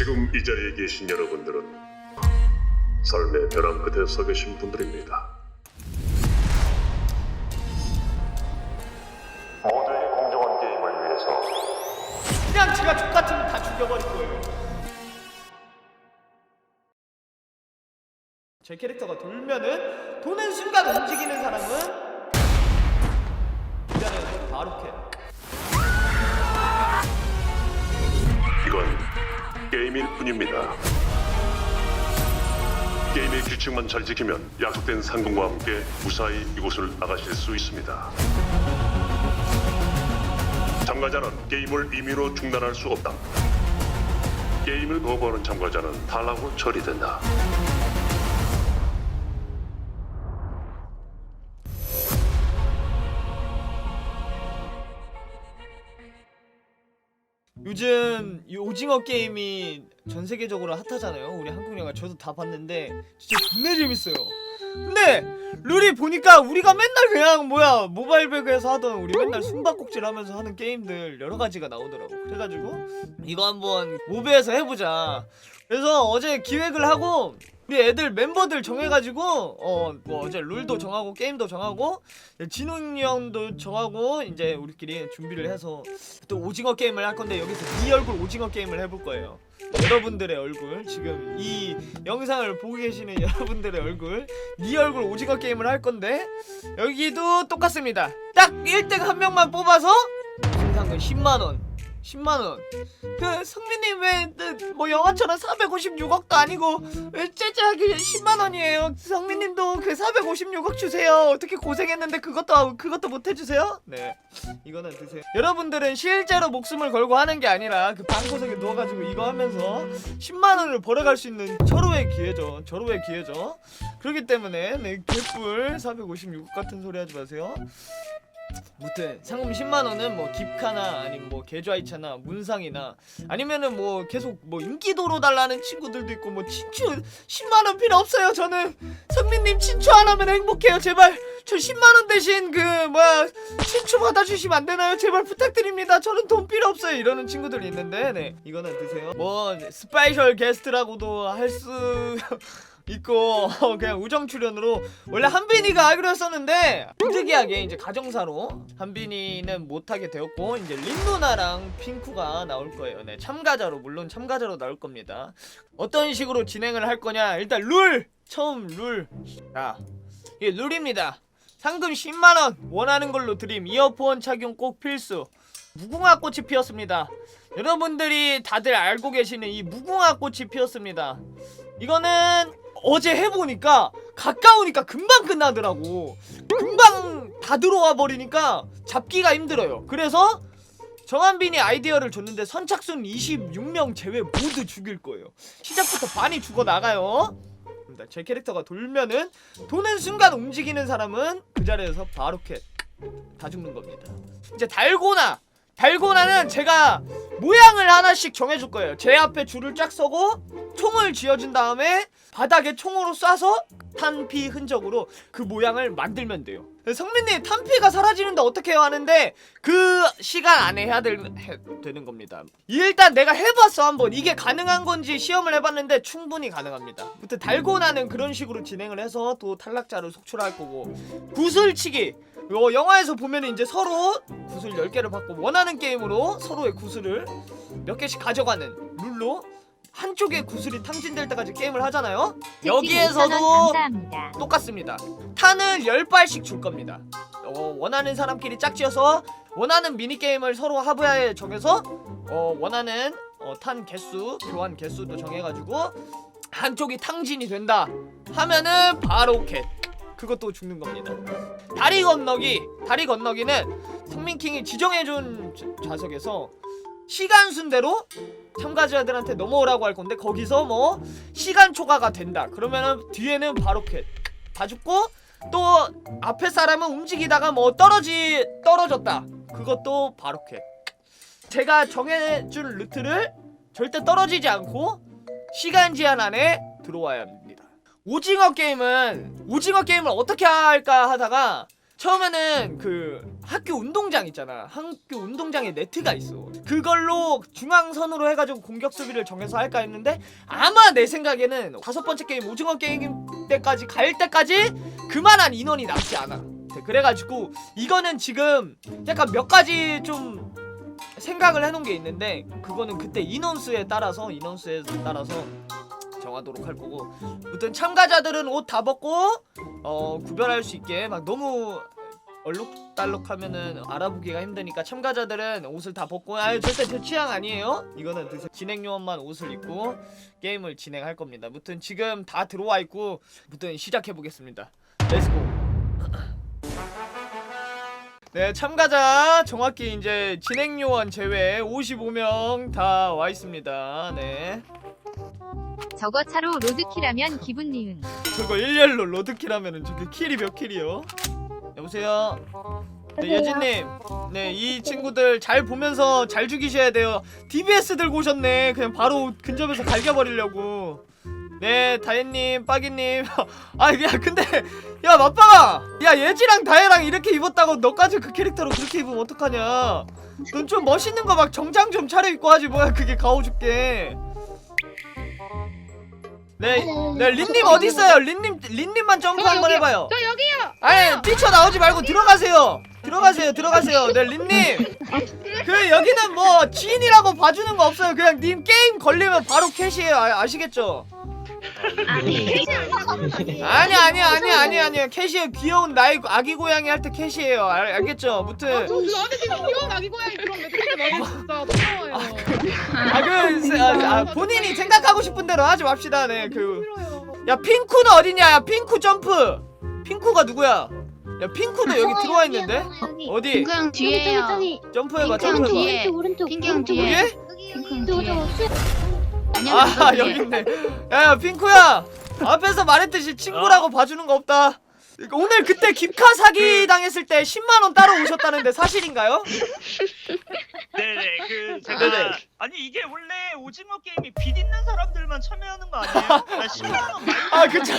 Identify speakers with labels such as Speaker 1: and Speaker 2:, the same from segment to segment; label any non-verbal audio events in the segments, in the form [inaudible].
Speaker 1: 지금 이 자리에 계신 여러분들은 삶의 벼랑 끝에 서 계신 분들입니다. 모두의 공정한 게임을 위해서
Speaker 2: 그냥 지가 족 같으면 다 죽여버릴 거예요. 제 캐릭터가 돌면은 도는 순간 움직이는 사람은 이 자리에서 바로 캐.
Speaker 1: 게임일 뿐입니다. 게임의 규칙만 잘 지키면 약속된 상금과 함께 무사히 이곳을 나가실 수 있습니다. 참가자는 게임을 임의로 중단할 수 없다. 게임을 거부하는 참가자는 탈락으로 처리된다.
Speaker 2: 요즘 이 오징어 게임이 전 세계적으로 핫하잖아요. 우리 한국 영화 저도 다 봤는데 진짜 존나 재밌어요. 근데 룰이 보니까 우리가 맨날 그냥 뭐야 모바일 배그에서 하던 우리 맨날 숨바꼭질 하면서 하는 게임들 여러 가지가 나오더라고. 그래가지고 이거 한번 모베에서 해보자. 그래서 어제 기획을 하고 우리 애들 멤버들 정해가지고 어뭐 어제 룰도 정하고 게임도 정하고 진웅이 형도 정하고 이제 우리끼리 준비를 해서 또 오징어 게임을 할 건데 여기서 네 얼굴 오징어 게임을 해볼 거예요. 여러분들의 얼굴 지금 이 영상을 보고 계시는 [laughs] 여러분들의 얼굴 네 얼굴 오징어 게임을 할 건데 여기도 똑같습니다. 딱 1등 한 명만 뽑아서 신상금 10만 원. 10만 원. 그 성민님 왜뭐 영화처럼 456억도 아니고 왜 째째하게 10만 원이에요? 성민님도 그 456억 주세요. 어떻게 고생했는데 그것도 그것도 못 해주세요? 네, 이거는 드세요. 여러분들은 실제로 목숨을 걸고 하는 게 아니라 그 방구석에 누워가지고 이거 하면서 10만 원을 벌어갈 수 있는 절호의 기회죠. 절호의 기회죠. 그렇기 때문에 네 개뿔 456억 같은 소리 하지 마세요. 무튼 상금 10만 원은 뭐 깁카나 아니면 뭐 계좌이체나 문상이나 아니면은 뭐 계속 뭐 인기도로 달라는 친구들도 있고 뭐 친추 10만 원 필요 없어요 저는. 성민님 친추 안 하면 행복해요 제발. 저 10만 원 대신 그 뭐야 친추 받아주시면 안 되나요? 제발 부탁드립니다. 저는 돈 필요 없어요. 이러는 친구들이 있는데 네. 이거는 드세요. 뭐 스페셜 게스트라고도 할 수 있고 어, [laughs] 그냥 우정 출연으로 원래 한빈이가 하기로 했었는데 특이하게 이제 가정사로 한빈이는 못하게 되었고 이제 린 누나랑 핑크가 나올 거예요. 네 참가자로 물론 참가자로 나올 겁니다. 어떤 식으로 진행을 할 거냐 일단 룰 처음 룰. 자 이게 룰입니다. 상금 10만 원 원하는 걸로 드림 이어폰 착용 꼭 필수. 무궁화 꽃이 피었습니다. 여러분들이 다들 알고 계시는 이 무궁화 꽃이 피었습니다. 이거는 어제 해보니까 가까우니까 금방 끝나더라고. 금방 다 들어와 버리니까 잡기가 힘들어요. 그래서 정한빈이 아이디어를 줬는데 선착순 26명 제외 모두 죽일 거예요. 시작부터 많이 죽어 나가요. 제 캐릭터가 돌면은 도는 순간 움직이는 사람은 그 자리에서 바로 캣. 다 죽는 겁니다. 이제 달고나. 달고나는 제가 모양을 하나씩 정해줄 거예요. 제 앞에 줄을 쫙 서고 총을 쥐어준 다음에 바닥에 총으로 쏴서 탄피 흔적으로 그 모양을 만들면 돼요. 성민님 탄피가 사라지는데 어떻게 해요 하는데 그 시간 안에 해야 될, 해, 되는 겁니다. 일단 내가 해봤어 한번 이게 가능한 건지 시험을 해봤는데 충분히 가능합니다. 아무튼 달고나는 그런 식으로 진행을 해서 또 탈락자를 속출할 거고 구슬치기 요 영화에서 보면 이제 서로 구슬 10개를 받고 원하는 게임으로 서로의 구슬을 몇 개씩 가져가는 룰로 한쪽에 구슬이 탕진될 때까지 게임을 하잖아요. 여기에서도. 똑같습니다. 탄을 10발씩 줄 겁니다. 어, 원하는 사람끼리 짝지어서 원하는 미니게임을 서로 하부야에 정해서 어, 원하는 어, 탄 개수, 교환 개수도 정해가지고 한쪽이 탕진이 된다 하면은 바로 캣 그것도 죽는 겁니다. 다리 건너기, 다리 건너기는 성민킹이 지정해준 자- 좌석에서 시간 순대로 참가자들한테 넘어오라고 할 건데 거기서 뭐 시간 초과가 된다. 그러면은 뒤에는 바로 캣. 다 죽고 또 앞에 사람은 움직이다가 뭐 떨어지 떨어졌다. 그것도 바로 캣. 제가 정해준 루트를 절대 떨어지지 않고 시간 제한 안에 들어와야 합니다. 오징어 게임은 오징어 게임을 어떻게 할까 하다가 처음에는 그 학교 운동장 있잖아. 학교 운동장에 네트가 있어. 그걸로 중앙선으로 해가지고 공격 수비를 정해서 할까 했는데 아마 내 생각에는 다섯 번째 게임 오징어 게임 때까지 갈 때까지 그만한 인원이 남지 않아. 네, 그래가지고 이거는 지금 약간 몇 가지 좀 생각을 해놓은 게 있는데 그거는 그때 인원수에 따라서 인원수에 따라서 정하도록 할 거고. 아무튼 참가자들은 옷 다 벗고 어 구별할 수 있게 막 너무 얼룩달룩하면은 알아보기가 힘드니까 참가자들은 옷을 다 벗고 아 절대 제 취향 아니에요? 이거는 진행 요원만 옷을 입고 게임을 진행할 겁니다. 아무튼 지금 다 들어와 있고 아무튼 시작해 보겠습니다. 렛츠고 네 참가자 정확히 이제 진행 요원 제외 55명 다 와 있습니다. 네.
Speaker 3: 저거 차로 로드킬하면 기분 니은.
Speaker 2: 저거 일렬로 로드킬 하면은 저게 킬이 몇 킬이요? 여보세요? 네 예진님. 네 이 친구들 잘 보면서 잘 죽이셔야 돼요. DBS 들고 오셨네. 그냥 바로 근접해서 갈겨버리려고 네 다혜님 빠기님 [laughs] 아야 근데 야 맞방아 야 예지랑 다혜랑 이렇게 입었다고 너까지 그 캐릭터로 그렇게 입으면 어떡하냐 넌 좀 멋있는 거 막 정장 좀 차려입고 하지 뭐야 그게 가오 죽게 네, 네 린님 어디 있어요? 린님 린님만 점프
Speaker 4: 저
Speaker 2: 한번
Speaker 4: 여기요.
Speaker 2: 해봐요.
Speaker 4: 저 여기요.
Speaker 2: 아니 뛰쳐 나오지 말고 들어가세요. 들어가세요, 들어가세요. 네 린님. 그 여기는 뭐 지인이라고 봐주는 거 없어요. 그냥 님 게임 걸리면 바로 캐시해요. 아, 아시겠죠? [laughs]
Speaker 4: 아니.
Speaker 2: 아니 아니 아니 아니 아니 캐시해 귀여운 나의 아기 고양이 할 때 캐시해요. 알, 알겠죠? 무튼
Speaker 4: 저 나한테 지금 귀여운 아기 고양이 그런 메시지 많이 진짜 고마워요.
Speaker 2: 아그 아, 아, 본인이 생각하고 싶은 대로 하지 맙시다. 네 그.
Speaker 4: 싫어요.
Speaker 2: 야 핑크는 어디냐? 야 핑크 점프. 핑크가 누구야? 야 핑크도 여기 들어와 있는데 어디?
Speaker 5: 핑크형 뒤에요.
Speaker 2: 점프해봐
Speaker 5: 핑크형
Speaker 2: 점프해봐.
Speaker 5: 뒤에.
Speaker 6: 오른쪽
Speaker 5: 핑크형
Speaker 2: 여기?
Speaker 5: 뒤에. 핑크형 뒤에. 아안 녕.
Speaker 2: 여기 있네. 야 핑크야 앞에서 말했듯이 친구라고 봐주는 거 없다. 오늘 그때 깁카 사기 당했을 때 10만 원 따로 오셨다는데 사실인가요? [laughs]
Speaker 7: 네네 그 제가
Speaker 2: 네네.
Speaker 7: 아니 이게 원래 오징어 게임이 빚 있는 사람들만 참여하는 거 아니에요? [laughs] 나 10만 원 많이
Speaker 2: 아 그쵸.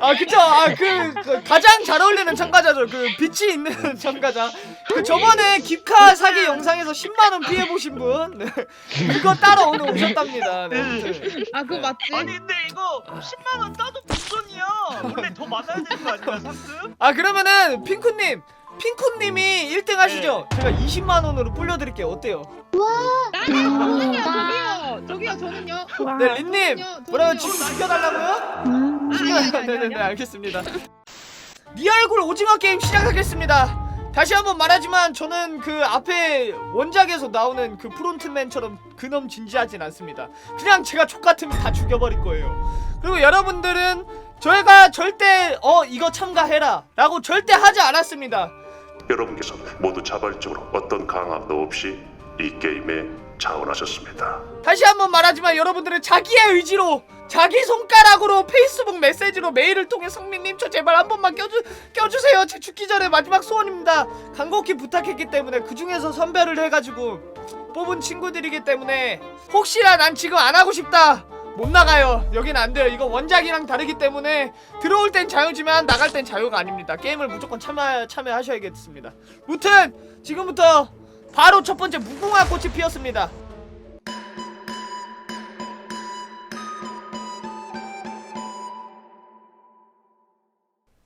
Speaker 2: 아 그쵸. 아그 그 가장 잘 어울리는 참가자죠. 그 빛이 있는 [laughs] 참가자. 그 저번에 깁카 사기 영상에서 10만 원 피해 보신 분. 네. 그거 따로 오늘 오셨답니다. 네. 아무튼.
Speaker 4: 아 그거 맞지?
Speaker 7: 아니 근데 이거 10만 원 따도 무돈이야 원래 더 많아야 되는 거 아닌가 상금?
Speaker 2: 아 그러면은 핑크님. 핑크님이 1등 하시죠? 제가 20만 원으로 불려드릴게요. 어때요?
Speaker 4: 저는요 저기요 저기요 저는요.
Speaker 2: 네, 린님
Speaker 4: 저는요,
Speaker 2: 뭐라고
Speaker 4: 저는요.
Speaker 2: 지금 죽여달라고요?
Speaker 4: 아니, 아니, 아니,
Speaker 2: 네네네
Speaker 4: 아니.
Speaker 2: 알겠습니다. 네 얼굴 오징어 게임 시작하겠습니다. 다시 한번 말하지만 저는 그 앞에 원작에서 나오는 그 프론트맨처럼 그놈 진지하진 않습니다. 그냥 제가 족 같으면 다 죽여버릴 거예요. 그리고 여러분들은 저희가 절대 어 이거 참가해라 라고 절대 하지 않았습니다.
Speaker 1: 여러분께서 모두 자발적으로 어떤 강압도 없이 이 게임에 자원하셨습니다.
Speaker 2: 다시 한번 말하지만 여러분들은 자기의 의지로 자기 손가락으로 페이스북 메시지로 메일을 통해 성민님 저 제발 한 번만 껴주, 껴주세요. 제 죽기 전에 마지막 소원입니다. 간곡히 부탁했기 때문에 그 중에서 선별을 해가지고 뽑은 친구들이기 때문에 혹시나 난 지금 안 하고 싶다 못 나가요. 여긴 안 돼요. 이거 원작이랑 다르기 때문에 들어올 땐 자유지만 나갈 땐 자유가 아닙니다. 게임을 무조건 참여, 참여하셔야겠습니다. 무튼 지금부터 바로 첫 번째 무궁화 꽃이 피었습니다.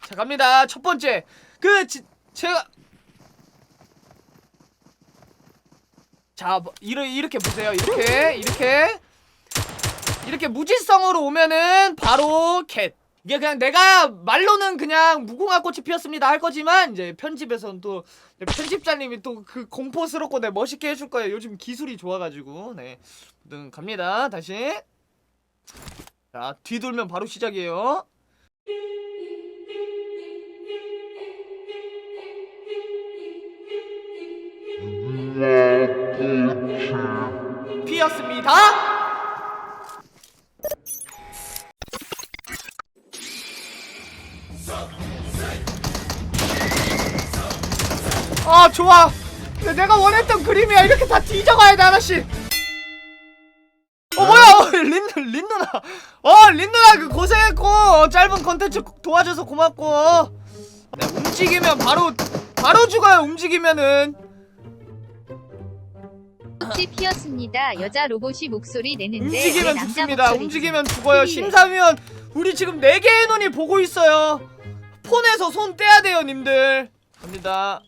Speaker 2: 자 갑니다. 첫 번째. 그 지, 제가 자 뭐, 이러, 이렇게 보세요. 이렇게 이렇게 이렇게 무지성으로 오면은 바로 캣 이게 그냥 내가 말로는 그냥 무궁화 꽃이 피었습니다 할 거지만 이제 편집에서는 또 편집자님이 또 그 공포스럽고 내 멋있게 해줄 거예요. 요즘 기술이 좋아가지고. 네. 아무튼 갑니다. 다시. 자 뒤돌면 바로 시작이에요. 피었습니다. 아 좋아. 내가 원했던 그림이야. 이렇게 다 뒤져가야 돼 하나씩. 어 뭐야 어, 린, 린 누나 어린 누나 그 고생했고 어, 짧은 컨텐츠 도와줘서 고맙고 네, 움직이면 바로 바로 죽어요 움직이면은
Speaker 3: 꽃이 피었습니다. 여자 로봇이 목소리 내는데
Speaker 2: 움직이면 죽습니다. 움직이면 죽어요. 심사위원 우리 지금 네 개의 눈이 보고 있어요. 폰에서 손 떼야 돼요, 님들. 갑니다.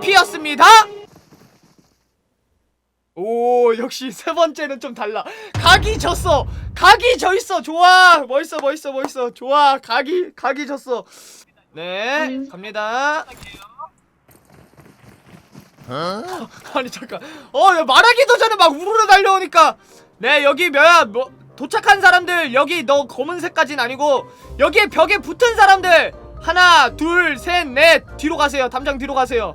Speaker 2: 피었습니다. 오 역시 세 번째는 좀 달라. 각이 졌어. 각이 져 있어. 좋아. 멋있어 멋있어 멋있어. 좋아. 각이 각이 졌어. 네 갑니다. [laughs] 아니 잠깐. 어 야, 말하기도 전에 막 우르르 달려오니까. 네 여기 몇야 뭐 도착한 사람들 여기 너 검은색까진 아니고 여기에 벽에 붙은 사람들 하나 둘셋넷 뒤로 가세요. 담장 뒤로 가세요.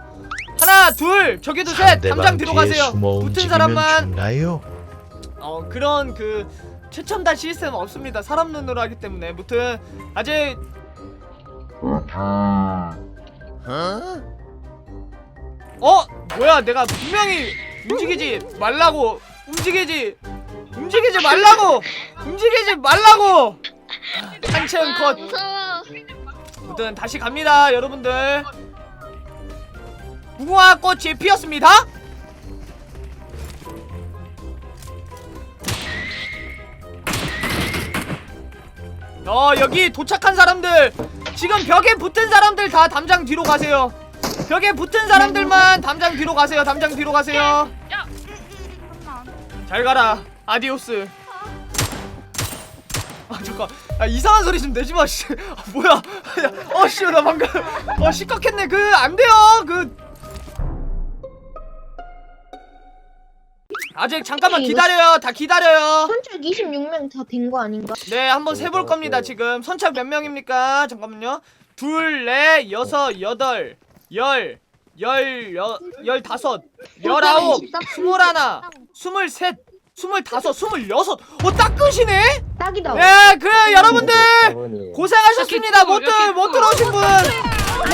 Speaker 2: 하나 둘 저기도 셋 담장 뒤로 가세요. 붙은 사람만
Speaker 6: 죽나요?
Speaker 2: 어 그런 그 최첨단 시스템 없습니다. 사람 눈으로 하기 때문에 무튼 아직 어 뭐야 내가 분명히 움직이지 말라고 움직이지 움직이지 말라고 움직이지 말라고 한채은 컷
Speaker 5: 무서워.
Speaker 2: 무튼 다시 갑니다 여러분들. 무궁화 꽃이 피었습니다. 어 여기 도착한 사람들. 지금 벽에 붙은 사람들 다 담장 뒤로 가세요. 벽에 붙은 사람들만 담장 뒤로 가세요 담장 뒤로 가세요. 잘 가라 아디오스. 아 잠깐 아 이상한 소리 좀 내지 마 씨. 아, 뭐야. 어씨 나 방금 어 시끄럽겠네. 그 안 돼요. 그. 아직 잠깐만
Speaker 8: 이거-
Speaker 2: 기다려요. 다 기다려요.
Speaker 8: 선출 26명 다 된 거 아닌가?
Speaker 2: 네, 한번 세볼 겁니다, 지금. 선착 몇 명입니까? 잠깐만요. 둘, 넷, 여섯, 여덟, 열, 열, 여, 열다섯, 열아홉, 스물하나, 스물셋, 스물다섯, 스물여섯. 어, 딱 끝이네?
Speaker 8: 딱이다.
Speaker 2: 네, 그래, 여러분들! 고생하셨습니다. 못, 들, 못 들어오신 분!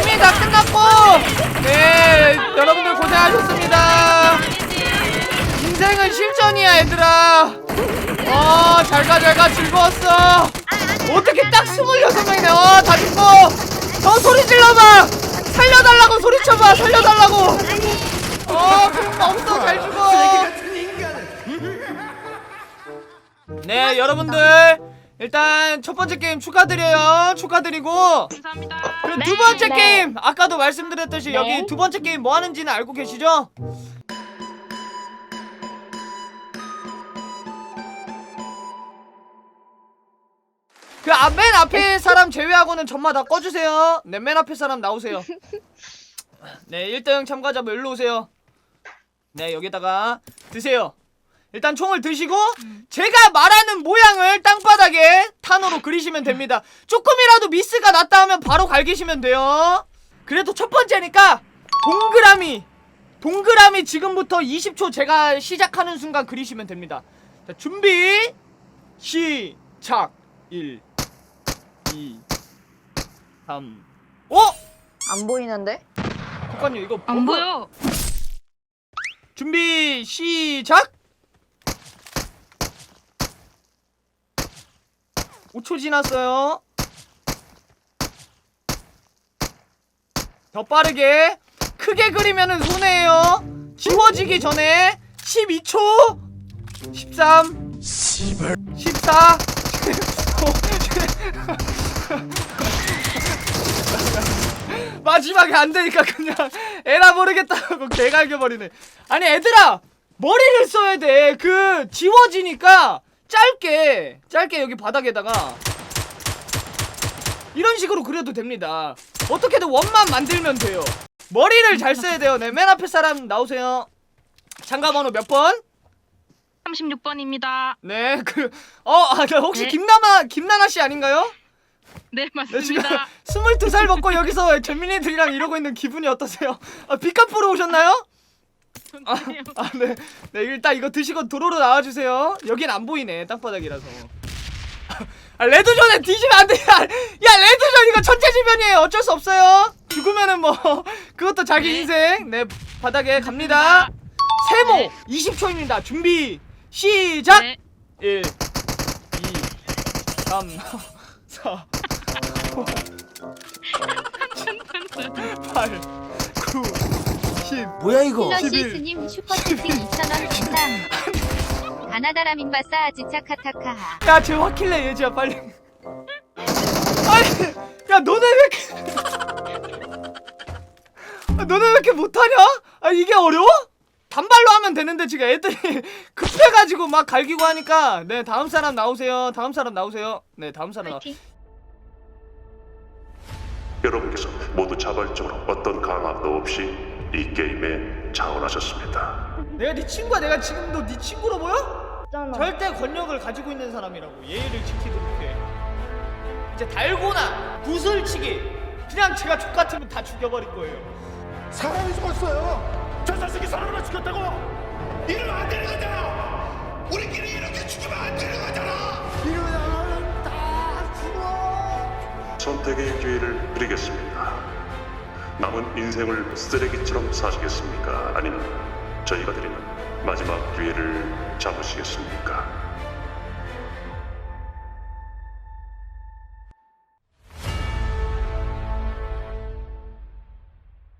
Speaker 2: 이미 다 끝났고! 네, 여러분들 고생하셨습니다. 인생은 실전이야, 얘들아. 어, 잘 가, 잘 가, 즐거웠어. 어떻게 딱 26명이네. 어, 다 죽고. 더 소리 질러봐. 살려달라고 소리쳐봐. 살려달라고. 어, 그런 거 없어. 잘 죽어. 네, 여러분들. 일단 첫 번째 게임 축하드려요. 축하드리고
Speaker 7: 감사합니다.
Speaker 2: 그
Speaker 5: 네,
Speaker 2: 두 번째
Speaker 8: 네.
Speaker 2: 게임 아까도 말씀드렸듯이
Speaker 8: 네.
Speaker 2: 여기 두 번째 게임 뭐 하는지는 알고 계시죠? 그맨 앞에 [laughs] 사람 제외하고는 전마 다 꺼주세요. 네, 맨 앞에 사람 나오세요. [laughs] 네, 1등 참가자분 일로 오세요. 네, 여기다가 드세요. 일단 총을 드시고 제가 말하는 모양을 땅바닥에 탄으로 그리시면 됩니다. 조금이라도 미스가 났다 하면 바로 갈기시면 돼요. 그래도 첫 번째니까 동그라미 동그라미 지금부터 20초 제가 시작하는 순간 그리시면 됩니다. 자, 준비 시작 1 2 3 어?
Speaker 9: 안 보이는데?
Speaker 2: 잠깐요 이거
Speaker 7: 안 보여.
Speaker 2: 준비 시작 5초 지났어요 더 빠르게 크게 그리면은 손해예요 지워지기 전에 12초 13 14 마지막에 안 되니까 그냥 에라 모르겠다고 개갈겨 버리네. 아니 애들아 머리를 써야 돼. 그 지워지니까 짧게 짧게 여기 바닥에다가 이런 식으로 그려도 됩니다. 어떻게든 원만 만들면 돼요. 머리를 잘 써야 돼요. 네, 맨 앞에 사람 나오세요. 참가 번호 몇 번?
Speaker 7: 36번입니다.
Speaker 2: 네, 그, 어, 아, 네, 혹시
Speaker 7: 네.
Speaker 2: 김나나, 김나나 씨 아닌가요?
Speaker 7: 네
Speaker 2: 네, 지금 [laughs]
Speaker 7: 맞습니다.
Speaker 2: 22살 먹고 여기서 전민이들이랑 이러고 있는 기분이 어떠세요? 아, 빚값 보러 오셨나요? 아, 아, 네. 네, 일단 이거 드시고 도로로 나와주세요. 여긴 안 보이네, 땅바닥이라서. 아, 레드존에 뒤지면 안 돼. 야, 야, 레드존 이거 천재지변이에요. 어쩔 수 없어요. 죽으면은 뭐, 그것도 자기
Speaker 7: 네.
Speaker 2: 인생. 네, 바닥에 갑니다. 세모
Speaker 7: 네.
Speaker 2: 20초입니다. 준비, 시작!
Speaker 7: 네.
Speaker 2: 1 2 3 4 5 8 9 10 뭐야 이거
Speaker 3: 힐러시 스님 슈퍼채팅 2,000원 감사합니다. 가나다라 민바싸 아지차카타카하.
Speaker 2: 야 쟤 화킬래 얘지야 빨리 아니 야 너네 왜 이렇게 아, 너네 왜 이렇게 못하냐? 아 이게 어려워? 단발로 하면 되는데 지금 애들이 [laughs] 급해가지고 막 갈기고 하니까 네 다음 사람 나오세요 다음 사람 나오세요 네 다음 사람 나
Speaker 3: 파이팅.
Speaker 1: 여러분께서 모두 자발적으로 어떤 강압도 없이 이 게임에 자원하셨습니다.
Speaker 2: 내가 네 친구야 내가 지금도 네 친구로 보여?
Speaker 8: 있잖아.
Speaker 2: 절대 권력을 가지고 있는 사람이라고 예의를 지키도록 해 이제 달고나 구슬치기 그냥 제가 족 같으면 다 죽여버릴 거예요
Speaker 6: 사람이 죽었어요. 저 자식이 사람을 죽였다고. 이러면 안 되는 거잖아. 우리끼리 이렇게 죽으면 안 되는 거잖아. 이러면 다 죽어.
Speaker 1: 선택의 기회를 드리겠습니다. 남은 인생을 쓰레기처럼 사시겠습니까? 아니면 저희가 드리는 마지막 기회를 잡으시겠습니까?